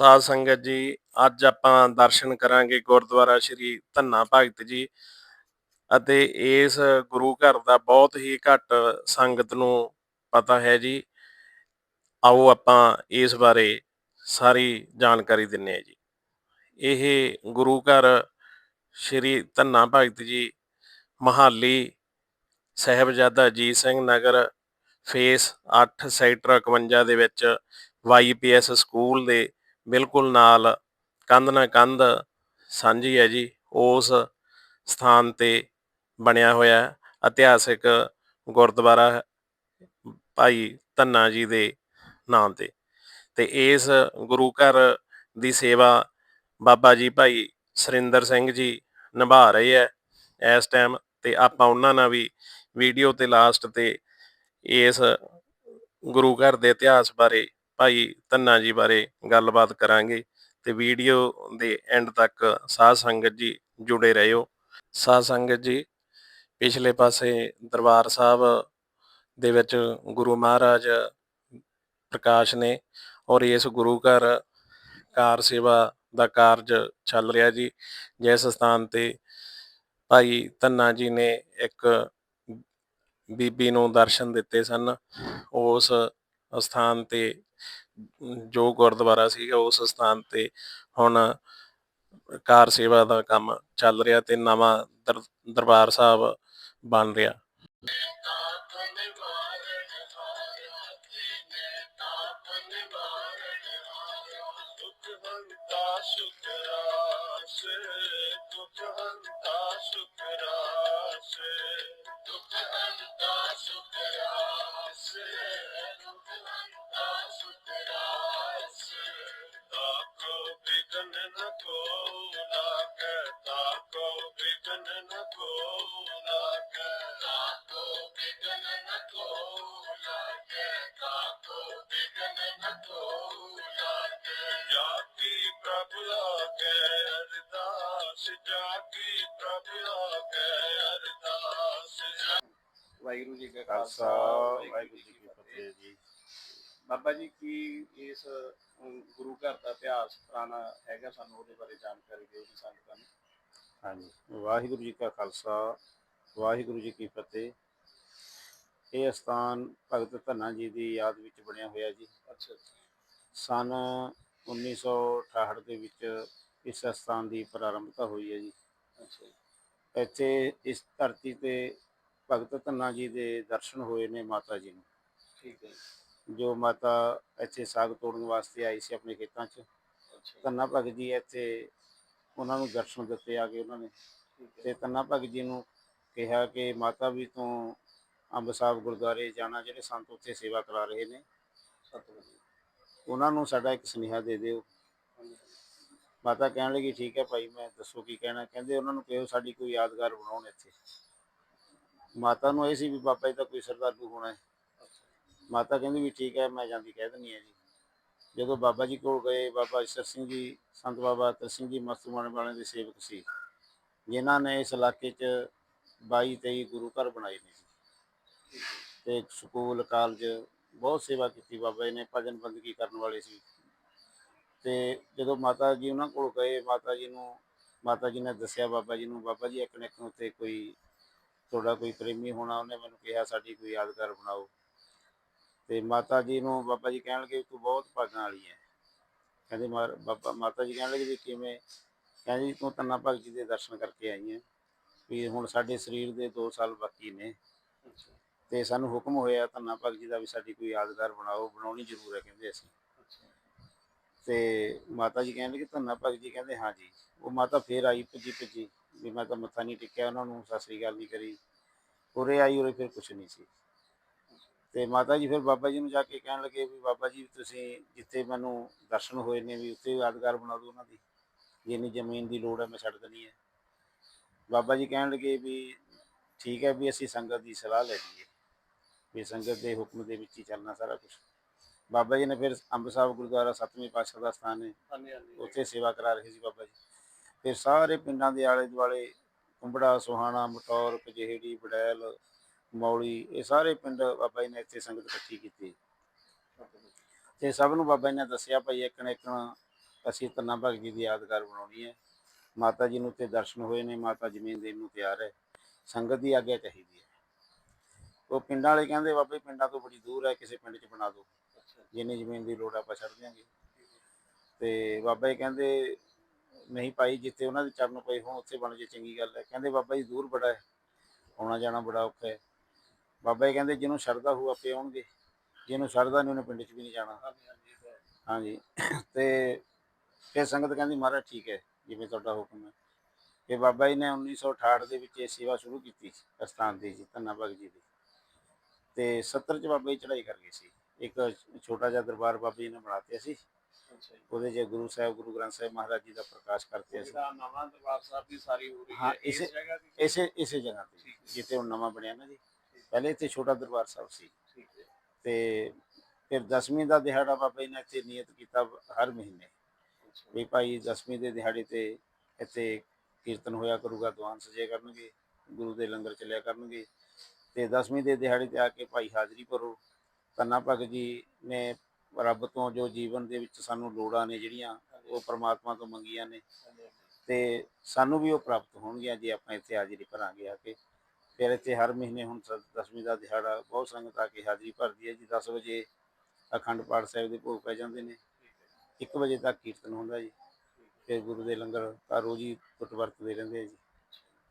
ਸਾਧ ਸੰਗਤ ਜੀ, ਅੱਜ ਆਪਾਂ ਦਰਸ਼ਨ ਕਰਾਂਗੇ ਗੁਰਦੁਆਰਾ ਸ੍ਰੀ ਧੰਨਾ ਭਗਤ ਜੀ ਅਤੇ ਇਸ ਗੁਰੂ ਘਰ ਦਾ ਬਹੁਤ ਹੀ ਘੱਟ ਸੰਗਤ ਨੂੰ ਪਤਾ ਹੈ ਜੀ। ਆਓ ਆਪਾਂ ਇਸ ਬਾਰੇ ਸਾਰੀ ਜਾਣਕਾਰੀ ਦਿੰਨੇ ਆ ਜੀ। ਇਹ ਗੁਰੂ ਘਰ ਸ੍ਰੀ ਧੰਨਾ ਭਗਤ ਜੀ, ਮਹਾਲੀ ਸਾਹਿਬਜ਼ਾਦਾ ਅਜੀਤ ਸਿੰਘ ਨਗਰ, ਫੇਸ 8 ਸੈਕਟਰ 51 ਦੇ ਵਿੱਚ ਵਾਈਪੀਐਸ ਸਕੂਲ ਦੇ ਬਿਲਕੁਲ ਨਾਲ, ਕੰਧ ਨਾਲ ਕੰਧ ਸਾਂਝੀ ਹੈ ਜੀ, ਉਸ ਸਥਾਨ ਤੇ ਬਣਿਆ ਹੋਇਆ ਇਤਿਹਾਸਿਕ ਗੁਰਦੁਆਰਾ ਭਾਈ ਧੰਨਾ ਜੀ ਦੇ ਨਾਮ ਤੇ। ਤੇ ਇਸ ਗੁਰੂ ਘਰ ਦੀ ਸੇਵਾ ਬਾਬਾ ਜੀ ਭਾਈ ਸਰਿੰਦਰ ਸਿੰਘ ਜੀ ਨਿਭਾ ਰਹੇ ਹੈ। ਇਸ ਟਾਈਮ ਤੇ ਆਪਾਂ ਉਹਨਾਂ ਨਾਲ ਵੀ ਵੀਡੀਓ ਤੇ ਲਾਸਟ ਤੇ ਇਸ ਗੁਰੂ ਘਰ ਦੇ ਇਤਿਹਾਸ ਬਾਰੇ ਭਾਈ ਧੰਨਾ ਜੀ ਬਾਰੇ ਗੱਲਬਾਤ ਕਰਾਂਗੇ ਤੇ ਵੀਡੀਓ ਦੇ ਐਂਡ ਤੱਕ ਸਾਧ ਸੰਗਤ ਜੀ ਜੁੜੇ ਰਹਿਓ। ਸਾਧ ਸੰਗਤ ਜੀ, ਪਿਛਲੇ ਪਾਸੇ ਦਰਬਾਰ ਸਾਹਿਬ ਦੇ ਵਿੱਚ ਗੁਰੂ ਮਹਾਰਾਜ ਪ੍ਰਕਾਸ਼ ਨੇ ਔਰ ਇਸ ਗੁਰੂ ਘਰ ਕਾਰ ਸੇਵਾ ਦਾ ਕਾਰਜ ਚੱਲ ਰਿਹਾ ਜੀ। ਜਿਸ ਸਥਾਨ ਤੇ ਭਾਈ ਧੰਨਾ ਜੀ ਨੇ ਇੱਕ ਬੀਬੀ ਨੂੰ ਦਰਸ਼ਨ ਦਿੱਤੇ ਸਨ। ਉਸ ਸਥਾਨ ਤੇ, ਜੋ ਗੁਰਦੁਆਰਾ ਸੀਗਾ ਉਸ ਸਥਾਨ ਤੇ ਹੁਣ ਕਾਰ ਸੇਵਾ ਦਾ ਕੰਮ ਚੱਲ ਰਿਹਾ ਤੇ ਨਵਾਂ ਦਰ- ਦਰਬਾਰ ਸਾਹਿਬ ਬਣ ਰਿਹਾ। जाकी प्रभु आगे अरदास जाकी प्रभु आगे अरदास ਵਾਹਿਗੁਰੂ ਜੀ ਕਾ ਖਾਲਸਾ ਵਾਹਿਗੁਰੂ ਜੀ ਕੀ ਫਤਿਹ ਜੀ ਬਾਬਾ ਜੀ ਕੀ ਇਸ ਅਮ, ਗੁਰੂ ਘਰ ਦਾ ਇਤਿਹਾਸ ਪੁਰਾਣਾ ਹੈਗਾ ਸਾਨੂੰ ਉਹਦੇ ਬਾਰੇ ਜਾਣਕਾਰੀ ਦਿਓ ਜੀ ਸੰਗਤਾਂ ਨੂੰ ਹਾਂਜੀ। ਵਾਹਿਗੁਰੂ ਜੀ ਕਾ ਖਾਲਸਾ ਵਾਹਿਗੁਰੂ ਜੀ ਕੀ ਫਤਿਹ। ਇਹ ਸਥਾਨ ਭਗਤ ਧੰਨਾ ਜੀ ਦੀ ਯਾਦ ਵਿੱਚ ਬਣਿਆ ਹੋਇਆ ਜੀ। ਅੱਛਾ ਸਨ 1968 ਦੇ ਵਿੱਚ ਇਸ ਸਥਾਨ ਦੀ ਪ੍ਰਾਰੰਭਤਾ ਹੋਈ ਹੈ ਜੀ। ਅੱਛਾ ਇੱਥੇ ਇਸ ਧਰਤੀ ਤੇ ਭਗਤ ਧੰਨਾ ਜੀ ਦੇ ਦਰਸ਼ਨ ਹੋਏ ਨੇ ਮਾਤਾ ਜੀ ਨੂੰ। ਠੀਕ ਹੈ ਜੀ, ਮਾਤਾ ਇੱਥੇ ਸਾਗ ਤੋੜਨ ਵਾਸਤੇ ਆਈ ਸੀ ਆਪਣੇ ਖੇਤਾਂ 'ਚ। ਧੰਨਾ ਭਗਤ ਜੀ ਇੱਥੇ ਉਹਨਾਂ ਨੂੰ ਦਰਸ਼ਨ ਦਿੱਤੇ ਆ ਕੇ ਉਹਨਾਂ ਨੇ। ਠੀਕ ਹੈ ਤੇ ਧੰਨਾ ਭਗਤ ਜੀ ਨੂੰ ਕਿਹਾ ਕਿ ਮਾਤਾ ਵੀ ਤੋਂ ਅੰਬ ਸਾਹਿਬ ਗੁਰਦੁਆਰੇ ਜਾਣਾ, ਜਿਹੜੇ ਸੰਤ ਉੱਥੇ ਸੇਵਾ ਕਰਾ ਰਹੇ ਨੇ। ਉਹਨਾਂ ਨੂੰ ਸਾਡਾ ਇੱਕ ਸੁਨੇਹਾ ਦੇ ਦਿਓ। ਮਾਤਾ ਕਹਿਣ ਲੱਗੀ, ਠੀਕ ਹੈ ਭਾਈ, ਮੈਂ ਦੱਸੋ ਕੀ ਕਹਿਣਾ? ਕਹਿੰਦੇ, ਉਹਨਾਂ ਨੂੰ ਕਿਹੋ ਸਾਡੀ ਕੋਈ ਯਾਦਗਾਰ ਬਣਾਉਣ ਇੱਥੇ? ਮਾਤਾ ਨੂੰ ਇਹ ਸੀ ਵੀ, ਬਾਬਾ ਜੀ ਦਾ ਕੋਈ ਸਰਦਾਰੂ ਹੋਣਾ ਹੈ। ਮਾਤਾ ਕਹਿੰਦੀ ਵੀ, ਠੀਕ ਹੈ, ਮੈਂ ਜਾਂਦੀ ਕਹਿ ਦਿੰਦੀ ਹੈ ਜੀ। ਜਦੋਂ ਬਾਬਾ ਜੀ ਕੋਲ ਗਏ, ਬਾਬਾ ਈਸ਼ਰ ਸਿੰਘ ਜੀ, ਸੰਤ ਬਾਬਾ ਤਰ ਸਿੰਘ ਜੀ ਮਸਤੂਮਾਨ ਵਾਲਿਆਂ ਦੇ ਸੇਵਕ ਸੀ, ਜਿਨ੍ਹਾਂ ਨੇ ਇਸ ਇਲਾਕੇ 'ਚ 22 23 ਗੁਰੂ ਘਰ ਬਣਾਏ ਨੇ। ਜੀ ਤੇ ਸਕੂਲ, ਕਾਲਜ ਬਹੁਤ ਸੇਵਾ ਕੀਤੀ ਬਾਬਾ ਜੀ ਨੇ, ਭਜਨ ਬੰਦਗੀ ਕਰਨ ਵਾਲੇ ਸੀ। ਤੇ ਜਦੋਂ ਮਾਤਾ ਜੀ ਉਹਨਾਂ ਕੋਲ ਗਏ, ਮਾਤਾ ਜੀ ਨੂੰ, ਮਾਤਾ ਜੀ ਨੇ ਦੱਸਿਆ, ਬਾਬਾ ਜੀ ਨੂੰ, ਬਾਬਾ ਜੀ ਇੱਕ ਨੇ ਇੱਕ ਉੱਤੇ ਕੋਈ ਤੁਹਾਡਾ ਕੋਈ ਪ੍ਰੇਮੀ ਹੋਣਾ, ਉਹਨੇ ਮੈਨੂੰ ਕਿਹਾ, ਸਾਡੀ ਕੋਈ ਯਾਦਗਾਰ ਬਣਾਓ। ਤੇ ਮਾਤਾ ਜੀ ਨੂੰ ਬਾਬਾ ਜੀ ਕਹਿਣ ਲੱਗੇ ਤੂੰ ਬਹੁਤ ਭਾਗਾਂ ਵਾਲੀ ਹੈ ਕਹਿੰਦੇ ਬਾਬਾ ਮਾਤਾ ਜੀ ਕਹਿਣ ਲੱਗੇ ਵੀ ਕਿਵੇਂ? ਕਹਿੰਦੇ ਤੂੰ ਤੰਨਾ ਭਗਤ ਜੀ ਦੇ ਦਰਸ਼ਨ ਕਰਕੇ ਆਈ ਹੈ ਵੀ ਹੁਣ ਸਾਡੇ ਸਰੀਰ ਦੇ 2 ਸਾਲ ਬਾਕੀ ਨੇ। ਤੇ ਸਾਨੂੰ ਹੁਕਮ ਹੋਇਆ ਧੰਨਾ ਭਗਤ ਜੀ ਦਾ ਵੀ ਸਾਡੀ ਕੋਈ ਯਾਦਗਾਰ ਬਣਾਓ ਬਣਾਉਣੀ ਜ਼ਰੂਰ ਹੈ ਕਹਿੰਦੇ ਅਸੀਂ। ਤੇ ਮਾਤਾ ਜੀ ਕਹਿੰਦੇ ਕਿ ਧੰਨਾ ਭਗਤ ਜੀ ਕਹਿੰਦੇ ਹਾਂ ਜੀ। ਉਹ ਮਾਤਾ ਫੇਰ ਆਈ ਭੱਜੀ ਭੱਜੀ। ਵੀ ਮੈਂ ਤਾਂ ਮੱਥਾ ਨਹੀਂ ਟੇਕਿਆ ਉਹਨਾਂ ਨੂੰ ਸਤਿ ਸ੍ਰੀ ਅਕਾਲ ਨਹੀਂ ਕਰੀ। ਉਰੇ ਆਈ ਉਰੇ ਫਿਰ ਕੁਛ ਨਹੀਂ ਸੀ। ਤੇ ਮਾਤਾ ਜੀ ਫਿਰ ਬਾਬਾ ਜੀ ਨੂੰ ਜਾ ਕੇ ਕਹਿਣ ਲੱਗੇ ਵੀ ਬਾਬਾ ਜੀ ਤੁਸੀਂ ਜਿੱਥੇ ਮੈਨੂੰ ਦਰਸ਼ਨ ਹੋਏ ਨੇ ਵੀ ਉੱਥੇ ਯਾਦਗਾਰ ਬਣਾ ਦਿਓ ਉਹਨਾਂ ਦੀ। ਜਿੰਨੀ ਜ਼ਮੀਨ ਦੀ ਲੋੜ ਹੈ ਮੈਂ ਛੱਡ ਦੇਣੀ ਹੈ। ਬਾਬਾ ਜੀ ਕਹਿਣ ਲੱਗੇ ਵੀ ਠੀਕ ਹੈ ਵੀ ਅਸੀਂ ਸੰਗਤ ਦੀ ਸਲਾਹ ਲੈ ਲਈਏ। ਵੀ ਸੰਗਤ ਦੇ ਹੁਕਮ ਦੇ ਵਿੱਚ ਹੀ ਚੱਲਣਾ ਸਾਰਾ ਕੁਝ ਬਾਬਾ ਜੀ ਨੇ ਫਿਰ ਅੰਬ ਸਾਹਿਬ ਗੁਰਦੁਆਰਾ ਸੱਤਵੇਂ ਪਾਤਸ਼ਾਹ ਦਾ ਸਥਾਨ ਹੈ। ਉੱਥੇ ਸੇਵਾ ਕਰਾ ਰਹੇ ਸੀ ਬਾਬਾ ਜੀ। ਫਿਰ ਸਾਰੇ ਪਿੰਡਾਂ ਦੇ ਆਲੇ ਦੁਆਲੇ ਕੁੰਬੜਾ ਸੁਹਾਣਾ ਮਟੌਰ ਪਜੇਹੜੀ ਬੜੈਲ ਮੌਲੀ, ਇਹ ਸਾਰੇ ਪਿੰਡ ਬਾਬਾ ਜੀ ਨੇ ਇੱਥੇ ਸੰਗਤ ਇਕੱਠੀ ਕੀਤੀ। ਤੇ ਸਭ ਨੂੰ ਬਾਬਾ ਜੀ ਨੇ ਦੱਸਿਆ, ਭਾਈ ਇੱਕ ਨਾ ਇੱਕ ਅਸੀਂ ਧੰਨਾ ਭਗਤ ਜੀ ਦੀ ਯਾਦਗਾਰ ਬਣਾਉਣੀ ਹੈ। ਮਾਤਾ ਜੀ ਨੂੰ ਤੇ ਦਰਸ਼ਨ ਹੋਏ ਨੇ, ਮਾਤਾ ਜ਼ਮੀਨ ਦੇਣ ਨੂੰ ਤਿਆਰ ਹੈ। ਸੰਗਤ ਦੀ ਆਗਿਆ ਚਾਹੀਦੀ ਹੈ। ਉਹ ਪਿੰਡਾਂ ਵਾਲੇ ਕਹਿੰਦੇ, ਬਾਬੇ ਪਿੰਡਾਂ ਤੋਂ ਬੜੀ ਦੂਰ ਹੈ, ਕਿਸੇ ਪਿੰਡ 'ਚ ਬਣਾ ਦਿਓ। ਜਿੰਨੀ ਜ਼ਮੀਨ ਦੀ ਲੋੜ ਆਪਾਂ ਛੱਡ ਦਿਆਂਗੇ। ਤੇ ਬਾਬਾ ਜੀ ਕਹਿੰਦੇ, ਨਹੀਂ ਭਾਈ, ਜਿੱਥੇ ਉਹਨਾਂ ਦੇ ਚਰਨ ਪਏ ਹੋਣ, ਉੱਥੇ ਬਣ ਜੇ, ਚੰਗੀ ਗੱਲ ਹੈ। ਕਹਿੰਦੇ, ਬਾਬਾ ਜੀ, ਦੂਰ ਬੜਾ ਹੈ। ਆਉਣਾ ਜਾਣਾ ਬੜਾ ਔਖਾ ਹੈ। ਬਾਬਾ ਜੀ ਕਹਿੰਦੇ ਜਿਹਨੂੰ ਸ਼ਰਧਾ ਹੋ ਆਪੇ ਆਉਣਗੇ ਜਿਹਨੂੰ ਸ਼ਰਧਾ ਨਹੀਂ ਉਹਨੇ ਪਿੰਡ 'ਚ ਵੀ ਨਹੀਂ ਜਾਣਾ। ਹਾਂਜੀ ਤੇ ਫਿਰ ਸੰਗਤ ਕਹਿੰਦੀ ਮਹਾਰਾਜ ਠੀਕ ਹੈ ਜਿਵੇਂ ਤੁਹਾਡਾ ਹੁਕਮ ਹੈ। ਤੇ ਬਾਬਾ ਜੀ ਨੇ 1968 ਦੇ ਵਿੱਚ ਇਹ ਸੇਵਾ ਸ਼ੁਰੂ ਕੀਤੀ ਅਸਥਾਨ ਦੀ ਜੀ ਧੰਨਾ ਭਗਤ ਜੀ ਦੀ। ਤੇ 70 ਚ ਬਾਬਾ ਜੀ ਚੜ੍ਹਾਈ ਕਰ ਗਏ ਸੀ। ਇੱਕ ਛੋਟਾ ਜਿਹਾ ਦਰਬਾਰ ਬਾਬਾ ਜੀ ਨੇ ਬਣਾਤੇ ਸੀ। ਉਹਦੇ 'ਚ ਗੁਰੂ ਸਾਹਿਬ ਗੁਰੂ ਗ੍ਰੰਥ ਸਾਹਿਬ ਮਹਾਰਾਜ ਜੀ ਦਾ ਪ੍ਰਕਾਸ਼ ਕਰਤੇ ਸੀ। ਨਵਾਂ ਦਰਬਾਰ ਸਾਹਿਬ ਦੀ ਸਾਰੀ ਹੋ ਰਹੀ ਹਾਂ, ਹੈ ਇਸ ਇਸੇ- ਜਗ੍ਹਾ ਦੀ? ਇਸੇ ਇਸੇ ਜਗ੍ਹਾ ਤੇ ਜਿੱਥੇ ਹੁਣ ਨਵਾਂ ਬਣਿਆ ਨਾ ਜੀ। ਪਹਿਲੇ ਇੱਥੇ ਛੋਟਾ ਦਰਬਾਰ ਸਾਹਿਬ ਸੀ। ਠੀਕ ਹੈ। ਤੇ ਫਿਰ ਦਸਵੀਂ ਦਾ ਦਿਹਾੜਾ ਬਾਬਾ ਜੀ ਨੇ ਇੱਥੇ ਨਿਯਤ ਕੀਤਾ ਹਰ ਮਹੀਨੇ। ਵੀ ਭਾਈ ਦਸਵੀਂ ਦੇ ਦਿਹਾੜੇ ਤੇ ਇੱਥੇ ਕੀਰਤਨ ਹੋਇਆ ਕਰੂਗਾ ਦੀਵਾਨ ਸਜਿਆ ਕਰਨਗੇ ਗੁਰੂ ਦੇ ਲੰਗਰ ਚੱਲਿਆ ਕਰਨਗੇ। ਤੇ ਦਸਵੀਂ ਦੇ ਦਿਹਾੜੇ ਤੇ ਆ ਕੇ ਭਾਈ ਹਾਜ਼ਰੀ ਭਰੋ। ਧੰਨਾ ਭਗਤ ਜੀ ਨੇ ਰੱਬ ਤੋਂ ਜੋ ਜੀਵਨ ਦੇ ਵਿੱਚ ਸਾਨੂੰ ਲੋੜਾਂ ਨੇ ਜਿਹੜੀਆਂ ਉਹ ਪ੍ਰਮਾਤਮਾ ਤੋਂ ਮੰਗੀਆਂ ਨੇ। ਤੇ ਸਾਨੂੰ ਵੀ ਉਹ ਪ੍ਰਾਪਤ ਹੋਣਗੀਆਂ ਜੇ ਆਪਾਂ ਇੱਥੇ ਹਾਜ਼ਰੀ ਭਰਾਂਗੇ ਆ ਕੇ। ਫਿਰ ਇੱਥੇ ਹਰ ਮਹੀਨੇ ਹੁਣ ਸ- ਦਸਵੀਂ ਦਾ ਦਿਹਾੜਾ ਬਹੁਤ ਸੰਗਤ ਆ ਕੇ ਹਾਜ਼ਰੀ ਭਰਦੀ ਹੈ ਜੀ 10 ਵਜੇ ਅਖੰਡ ਪਾਠ ਸਾਹਿਬ ਦੇ ਭੋਗ ਪੈ ਜਾਂਦੇ ਨੇ। 1 ਵਜੇ ਤੱਕ ਕੀਰਤਨ ਹੁੰਦਾ ਜੀ। ਫਿਰ ਗੁਰੂ ਦੇ ਲੰਗਰ ਤਾਂ ਰੋਜ਼ ਹੀ ਟੁੱਟ ਵਰਤਦੇ ਰਹਿੰਦੇ ਆ ਜੀ।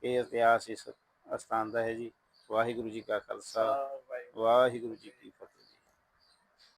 ਇਹ ਇਤਿਹਾਸ ਇਸ ਅਸਥਾਨ ਦਾ ਹੈ ਜੀ। ਵਾਹਿਗੁਰੂ ਜੀ ਕਾ ਖਾਲਸਾ। ਵਾਹਿਗੁਰੂ ਜੀ ਕੀ ਫਤਿਹ।